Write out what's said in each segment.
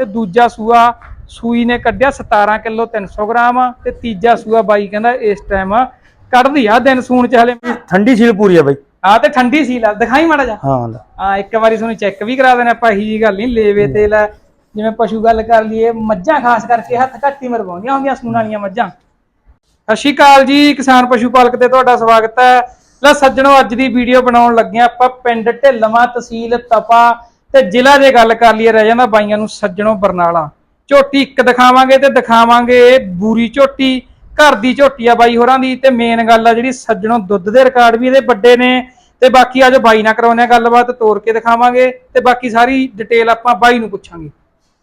ਤੇ ਦੂਜਾ ਸੂਆ ਸੂਈ ਨੇ ਕੱਢਿਆ 17 ਕਿਲੋ 300 ਗ੍ਰਾਮ ਤੇ ਤੀਜਾ ਸੂਆ ਬਾਈ ਕਹਿੰਦਾ ਇਸ ਟਾਈਮ ਕੱਢਦੀ ਆ ਦਿਨ ਸੂਣ ਚ ਹਲੇ। ਠੰਡੀ ਸੀਲ ਪੂਰੀ ਆ ਬਾਈ। ਆ ਤੇ ਠੰਡੀ ਸੀ ਲਾ ਦਿਖਾਈ ਮਾੜਾ ਜਾ ਹਾਂ। ਆ ਇੱਕ ਵਾਰੀ ਤੁਹਾਨੂੰ ਚੈੱਕ ਵੀ ਕਰਾ ਦੇਣਾ ਆਪਾਂ ਇਹੀ ਜੀ ਗੱਲ ਨਹੀਂ ਲੇਵੇ ਤੇ ਲੈ ਜਿਵੇਂ ਪਸ਼ੂ ਗੱਲ ਕਰ ਲਈਏ ਮੱਝਾਂ ਖਾਸ ਕਰਕੇ ਹੱਥ ਘੱਟ ਹੀ ਮਰਵਾਉਂਦੀਆਂ ਹੁੰਦੀਆਂ ਸੂਣ ਵਾਲੀਆਂ ਮੱਝਾਂ। ਸਤਿ ਸ਼੍ਰੀ ਅਕਾਲ ਜੀ ਕਿਸਾਨ ਪਸ਼ੂ ਪਾਲਕ ਤੇ ਤੁਹਾਡਾ ਸਵਾਗਤ ਹੈ। ਲੈ ਸੱਜਣੋ ਅੱਜ ਦੀ ਵੀਡੀਓ ਬਣਾਉਣ ਲੱਗੇ ਆਪਾਂ ਪਿੰਡ ਢਿੱਲਵਾਂ ਤਹਿਸੀਲ ਤਪਾ ਤੇ ਜ਼ਿਲ੍ਹਾ ਜੇ ਗੱਲ ਕਰ ਲਈਏ ਰਹਿ ਜਾਂਦਾ ਬਾਈਆਂ ਨੂੰ ਸੱਜਣੋ ਬਰਨਾਲਾ। ਝੋਟੀ ਇੱਕ ਦਿਖਾਵਾਂਗੇ ਤੇ ਦਿਖਾਵਾਂਗੇ ਬੂਰੀ ਝੋਟੀ ਘਰ ਦੀ ਝੋਟੀ ਆ ਬਾਈ ਹੋਰਾਂ ਦੀ ਤੇ ਮੇਨ ਗੱਲ ਆ ਜਿਹੜੀ ਸੱਜਣੋ ਦੁੱਧ ਦੇ ਰਿਕਾਰਡ ਵੀ ਇਹਦੇ ਵੱਡੇ ਨੇ ਤੇ ਬਾਕੀ ਅੱਜ ਬਾਈ ਨਾਲ ਕਰਾਉਣੇ ਆ ਗੱਲਬਾਤ ਤੋਰ ਕੇ ਦਿਖਾਵਾਂਗੇ ਤੇ ਬਾਕੀ ਸਾਰੀ ਡਿਟੇਲ ਆਪਾਂ ਬਾਈ ਨੂੰ ਪੁੱਛਾਂਗੇ।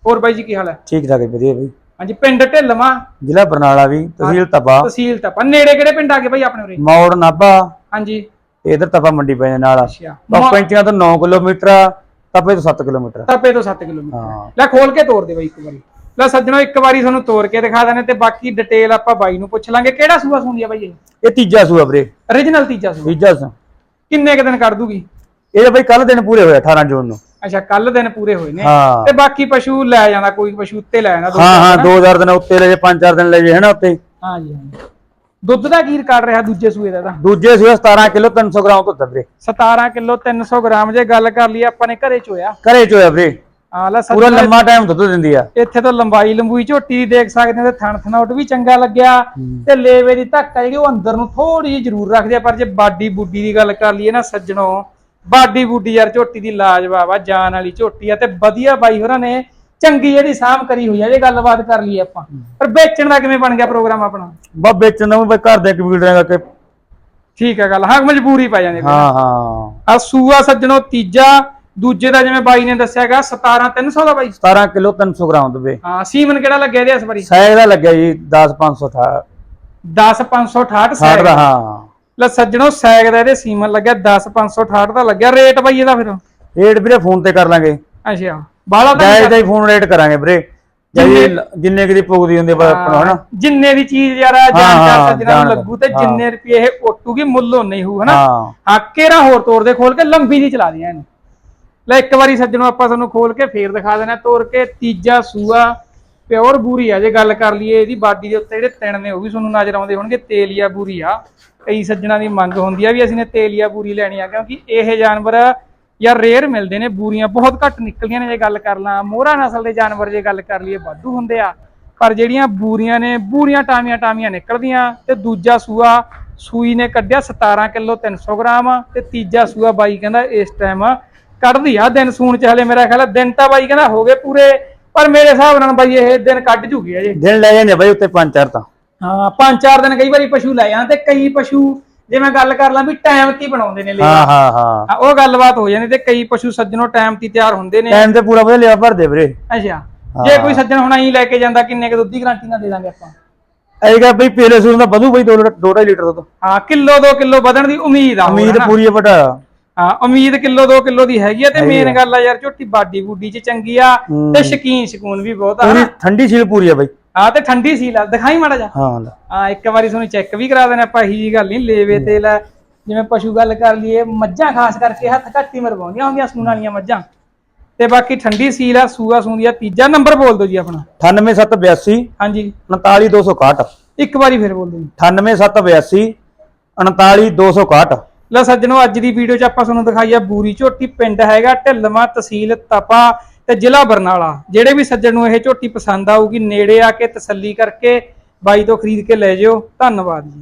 ਹੋਰ ਬਾਈ ਜੀ ਕੀ ਹਾਲ ਹੈ ਠੀਕ ਠਾਕ ਵਧੀਆ ਬਾਈ। ਹਾਂਜੀ ਪਿੰਡ ਢਿੱਲਵਾਂ। ਜ਼ਿਲ੍ਹਾ ਬਰਨਾਲਾ ਵੀ ਤਹਿਸੀਲ ਤਪਾ। ਤਹਿਸੀਲ ਤਪਾ। ਨੇੜੇ ਕਿਹੜੇ ਪਿੰਡ ਆ ਗਏ ਬਾਈ ਆਪਣੇ ਉਰੇ? ਮੌੜ ਨਾਭਾ। ਹਾਂਜੀ। ਇਧਰ ਤਪਾ ਮੰਡੀ ਪੈ ਨਾਲ ਅੱਛਾ। ਪੰਚੀਆਂ ਤੋਂ 9 ਕਿਲੋਮੀਟਰ ਆ, ਤਪੇ ਤੋਂ 7 ਕਿਲੋਮੀਟਰ। ਤਪੇ ਤੋਂ 7 ਕਿਲੋਮੀਟਰ। ਲੈ ਖੋਲ ਕੇ ਤੋਰ ਦੇ ਬਾਈ ਇੱਕ ਵਾਰੀ। ਲੈ ਸੱਜਣੋ ਇੱਕ ਵਾਰੀ ਤੁਹਾਨੂੰ ਤੋਰ ਕੇ ਦਿਖਾ ਦੇਣੇ ਤੇ ਬਾਕੀ ਡਿਟੇਲ ਆਪਾਂ ਬਾਈ ਨੂੰ ਪੁੱਛ ਲਾਂਗੇ। ਕਿਹੜਾ ਸੂਆ ਸੁਣਦੀ ਆ ਬਾਈ ਇਹ? ਇਹ ਤੀਜਾ ਸੂਆ ਵੀਰੇ। Origignal ਤੀਜਾ ਸੂਆ। ਤੀਜਾ ਸੂਆ। ਕਿੰਨੇ ਕ ਦਿਨ ਕੱਢ ਦੂਗੀ? ਇਹ ਬਾਈ ਕੱਲ ਦਿਨ ਪੂਰੇ ਹੋਏ 18 ਜੂਨ ਨੂੰ। ਅੱਛਾ ਕੱਲ ਦਿਨ ਪੂਰੇ ਹੋਏ ਨੇ। ਤੇ ਬਾਕੀ ਪਸ਼ੂ ਲੈ ਜਾਣਾ ਕੋਈ ਪਸ਼ੂ ਉੱਤੇ ਲੈ ਜਾਣਾ ਦੋ ਹਾਂ ਹਾਂ ਚਾਰ 2000 ਦਿਨ ਉੱਤੇ ਲੈ ਜੇ 5-4 ਦਿਨ ਲੈ ਜੇ ਹਨਾ ਉੱਤੇ। ਹਾਂ ਜੀ ਹਾਂ ਦੁੱਧ ਦਾ ਕੀ ਰਿਕਾਰਡ ਰਿਹਾ ਦੂਜੇ ਸੂਏ ਦਾ ਤਾਂ? ਦੂਜੇ ਸੂਆ 17 ਕਿਲੋ 300 ਗ੍ਰਾਮ ਤੋਂ ਵੀਰੇ। 17 ਕਿਲੋ 300 ਗ੍ਰਾਮ ਜੇ ਗੱਲ ਕਰ ਲਈ ਆਪਾਂ ਨੇ ਘਰੇ ਚੋਇਆ। ਘਰੇ ਚ ਹੋਇਆ ਵੀਰੇ। ਆ ਲੈ ਪੂਰਾ ਲੰਮਾ ਟਾਈਮ ਦੁੱਧ ਦਿੰਦੀ ਆ। ਇੱਥੇ ਤਾਂ ਲੰਬਾਈ ਲੰਬੂਈ ਝੋਟੀ ਦੀ ਦੇਖ ਸਕਦੇ ਹੋ ਤੇ ਥਣ ਥਣੋਟ ਵੀ ਚੰਗਾ ਲੱਗਿਆ। ਤੇ ਲੇਵੇ ਦੀ ਧੱਕ ਜਿਹੜੀ ਉਹ ਅੰਦਰ ਨੂੰ ਥੋੜੀ ਜਿਹੀ ਜ਼ਰੂਰ ਰੱਖਦੇ ਆ ਪਰ ਜੇ ਬਾਡੀ ਬੁੱਡੀ ਦੀ ਗੱਲ ਕਰ ਲਈਏ ਨਾ ਸੱਜਣੋ ਬਾਡੀ ਬੁੱਡੀ ਯਾਰ ਝੋਟੀ ਦੀ ਲਾਜਵਾਬ ਆ ਜਾਨ ਵਾਲੀ ਝੋਟੀ ਆ ਤੇ ਵਧੀਆ ਬਾਈ ਹੋਰਾਂ ਨੇ ਚੰਗੀ ਜਿਹੜੀ ਸਾਂਭ ਕਰੀ ਹੋਈ ਆ ਜੇ ਗੱਲਬਾਤ ਕਰ ਲਈਏ ਆਪਾਂ। ਪਰ ਵੇਚਣ ਦਾ ਕਿਵੇਂ ਬਣ ਗਿਆ ਪ੍ਰੋਗਰਾਮ ਆਪਣਾ? ਬਾ ਵੇਚਣ ਦਾ ਵੀ ਬਾਈ ਘਰ ਦੇ ਕੰਪਿਊਟਰਾਂ ਕਰਕੇ ਠੀਕ ਹੈ ਗੱਲ ਹਾਂ ਮਜਬੂਰੀ ਪੈ ਜਾਂਦੀ ਹਾਂ ਹਾਂ। ਆ ਸੂਆ ਸੱਜਣੋ ਤੀਜਾ ਦੂਜੇ ਦਾ ਜਿਵੇਂ ਬਾਈ ਨੇ ਦੱਸਿਆਗਾ 17 300 ਦਾ ਬਾਈ। 17 ਕਿਲੋ 300 ਗ੍ਰਾਮ ਦੁੱਬੇ ਹਾਂ ਸੀਮਨ ਕਿਹੜਾ ਲੱਗਿਆ ਇਹਦੇ ਇਸ ਵਾਰੀ? ਸਾਇਦ ਦਾ ਲੱਗਿਆ ਜੀ 10 568 10 568 60 ਦਾ ਹਾਂ। ਲੈ ਸੱਜਣੋ ਸੈਗ ਦਾ ਇਹਦੇ ਸੀਮਨ ਲੱਗਿਆ 10 568 ਦਾ ਲੱਗਿਆ ਰੇਟ ਬਾਈ ਇਹਦਾ ਫਿਰ। ਰੇਟ ਵੀਰੇ ਫੋਨ ਤੇ ਕਰ ਲਾਂਗੇ। ਅੱਛਾ। ਬਾਲਾ ਤਾਂ ਜਾਇਜ਼ ਦਾ ਹੀ ਫੋਨ ਰੇਟ ਕਰਾਂਗੇ ਵੀਰੇ। ਜਿਹੜੀ ਜਿੰਨੇ ਕਿ ਦੀ ਪੁੱਗਦੀ ਹੁੰਦੀ ਆ ਆਪਣਾ ਹਨਾ? ਜਿੰਨੇ ਦੀ ਚੀਜ਼ ਯਾਰ ਜਾਣਕਾਰ ਹਾਂ, ਸੱਜਣਾ ਨੂੰ ਲੱਗੂ ਤੇ। ਜਿੰਨੇ ਰੁਪਏ ਇਹ ਓਟੂਗੀ ਮੁੱਲ ਨਹੀਂ ਹੋਊ ਹਨਾ? ਹਾਂ। ਹਾਕੇ ਰਾ ਹੋਰ ਤੋੜ ਦੇ ਖੋਲ ਕੇ ਲੰਬੀ ਦੀ ਚਲਾ ਦਿਆਂ ਇਹਨੂੰ। ਲੈ ਇੱਕ ਵਾਰੀ ਸੱਜਣੋ ਆਪਾਂ ਤੁਹਾਨੂੰ ਖੋਲ ਕੇ ਫੇਰ ਦਿਖਾ ਦੇਣਾ ਤੋੜ ਕੇ ਤੀਜਾ ਸੂਆ ਪਿਓਰ ਬੂਰੀ ਆ ਜੇ ਗੱਲ ਕਰ ਲਈਏ ਇਹਦੀ ਬਾਡੀ ਦੇ ਉੱਤੇ ਜਿਹੜੇ ਤਿਣ ਨੇ ਉਹ ਵੀ ਤੁਹਾਨੂੰ ਨਜ਼ਰ ਆਉਂਦੇ ਹੋਣਗੇ ਤੇਲੀਆ ਬੂਰੀ ਆ। ਕਈ ਸੱਜਣਾ ਦੀ ਮੰਗ ਹੁੰਦੀ ਆ ਵੀ ਅਸੀਂ ਨੇ ਤੇਲੀਆ ਬੂਰੀ ਲੈਣੀ ਆ ਕਿਉਂਕਿ ਇਹ ਜਾਨਵਰ ਯਾਰ ਰੇਅਰ ਮਿਲਦੇ ਨੇ ਬੂਰੀਆਂ ਬਹੁਤ ਘੱਟ ਨਿਕਲਦੀਆਂ ਨੇ ਜੇ ਗੱਲ ਕਰ ਲਾਂ। ਮੋਹਰਾ ਨਸਲ ਦੇ ਜਾਨਵਰ ਜੇ ਗੱਲ ਕਰ ਲਈਏ ਵਾਧੂ ਹੁੰਦੇ ਆ। ਪਰ ਜਿਹੜੀਆਂ ਬੂਰੀਆਂ ਨੇ ਬੂਰੀਆਂ ਟਾਮੀਆਂ ਟਾਮੀਆਂ ਨਿਕਲਦੀਆਂ ਤੇ ਦੂਜਾ ਸੂਆ ਸੂਈ ਨੇ ਕੱਢਿਆ 17 ਕਿਲੋ 300 ਗ੍ਰਾਮ ਤੇ ਤੀਜਾ ਸੂਆ ਬਾਈ ਕਹਿੰਦਾ ਇਸ ਟਾਈਮ ਕੱਢਦੀ ਆ ਦਿਨ ਸੂਣ ਚ ਹਲੇ ਮੇਰਾ ਖਿਆਲ ਦਿਨ ਤਾਂ ਬਾਈ ਕਹਿੰਦਾ ਹੋ ਗਏ ਪੂਰੇ ਪਰ ਮੇਰੇ ਹਿਸਾਬ ਨਾਲ ਬਾਈ ਇਹ ਦਿਨ ਕੱਢ ਜੂਗੀ ਅਜੇ ਦਿਨ ਲੈ ਜਾਂਦੇ ਬਾਈ ਉੱਤੇ ਪੰਜ ਚਾਰ ਤਾਂ। ਹਾਂ ਪੰਜ ਚਾਰ ਦਿਨ ਕਈ ਵਾਰੀ ਪਸ਼ੂ ਲੈ ਜਾਂਦੇ ਤੇ ਕਈ ਪਸ਼ੂ ਜਿਵੇਂ ਗੱਲ ਕਰ ਲਾਂ ਵੀ ਟਾਈਮ ਤੇ ਬਣਾਉਂਦੇ ਨੇ ਲੈ ਹਾਂ ਹਾਂ ਹਾਂ। ਹਾਂ, ਉਹ ਗੱਲਬਾਤ ਹੋ ਜਾਂਦੀ ਤੇ ਕਈ ਪਸ਼ੂ ਸੱਜਣੋਂ ਟਾਈਮ ਤੇ ਤਿਆਰ ਹੁੰਦੇ ਨੇ। ਟਾਈਮ ਤੇ ਪੂਰਾ ਵਧੀਆ ਲਿਆ ਭਰਦੇ ਵੀਰੇ। ਅੱਛਾ। ਜੇ ਕੋਈ ਸੱਜਣ ਹੁਣ ਆਈ ਲੈ ਕੇ ਜਾਂਦਾ ਕਿੰਨੇ ਕੁ ਦੁੱਧ ਦੀ ਗਾਰੰਟੀ ਨਾਲ ਦੇ ਦਾਂਗੇ ਆਪਾਂ? ਐਗਾ ਬਈ ਪਹਿਲੇ ਸੂਰ ਦਾ ਵਧੂ ਬਈ 2 2.5 ਲੀਟਰ ਦੁੱਧ। ਹਾਂ ਕਿਲੋ 2 ਕਿਲੋ ਵਧਣ ਦੀ ਉਮੀਦ ਆ ਹੋਰ, ਉਮੀਦ ਹਨਾ? ਪੂਰੀ ਹੈ ਬਟਾ। ਹਾਂ ਉਮੀਦ ਕਿਲੋ 2 ਕਿਲੋ ਦੀ ਹੈਗੀ ਆ ਤੇ ਮੇਨ ਗੱਲ ਆ ਯਾਰ ਝੋਟੀ ਬਾਡੀ ਬੂਡੀ ਚ ਚੰਗੀ ਆ। ਤੇ ਸ਼ਕੀਨ ਸ਼ਕੂਨ ਵੀ ਬਹੁਤ ਆ ਪੂਰੀ ਠੰਡੀ ਸੀਲ ਪੂਰੀ ਹੈ ਬਾਈ। ਹਾਂ ਤੇ ਠੰਡੀ ਸੀ ਲਾ ਦਿਖਾਈ ਮਾੜਾ ਜਾ ਹਾਂ ਲੈ। ਹਾਂ ਇੱਕ ਵਾਰੀ ਤੁਹਾਨੂੰ ਚੈੱਕ ਵੀ ਕਰਾ ਦੇਣਾ ਆਪਾਂ ਇਹੀ ਜੀ ਗੱਲ ਨਹੀਂ ਲੇਵੇ ਤੇ ਲੈ ਜਿਵੇਂ ਪਸ਼ੂ ਗੱਲ ਕਰ ਲਈਏ ਮੱਝਾਂ ਖਾਸ ਕਰਕੇ ਹੱਥ ਘੱਟ ਹੀ ਮਰਵਾਉਂਦੀਆਂ ਹੁੰਦੀਆਂ ਸੂਣ ਵਾਲੀਆਂ ਮੱਝਾਂ। ਤੇ ਬਾਕੀ ਠੰਡੀ ਸੀਲ ਆ ਸੂਆ ਸੂੰਦੀ ਆ ਤੀਜਾ ਨੰਬਰ ਬੋਲ ਦਿਓ ਜੀ ਆਪਣਾ। 98782 ਹਾਂਜੀ। 39261 ਇੱਕ ਵਾਰੀ ਫਿਰ ਬੋਲ ਦਿਓ ਜੀ। 98782 39261 ਲੈ ਸੱਜਣੋ ਅੱਜ ਦੀ ਵੀਡੀਓ 'ਚ ਆਪਾਂ ਤੁਹਾਨੂੰ ਦਿਖਾਈ ਆ ਬੂਰੀ ਝੋਟੀ ਪਿੰਡ ਹੈਗਾ ਢਿੱਲਵਾਂ ਤਹਿਸੀਲ ਤਪਾ। ਤੇ ਜ਼ਿਲ੍ਹਾ ਬਰਨਾਲਾ, ਜਿਹੜੇ ਵੀ ਸੱਜਣ ਨੂੰ ਇਹ ਝੋਟੀ ਪਸੰਦ ਆਊਗੀ, ਨੇੜੇ ਆ ਕੇ ਤਸੱਲੀ ਕਰਕੇ ਬਾਈ ਤੋਂ ਖਰੀਦ ਕੇ ਲੈ ਜਿਓ। ਧੰਨਵਾਦ ਜੀ।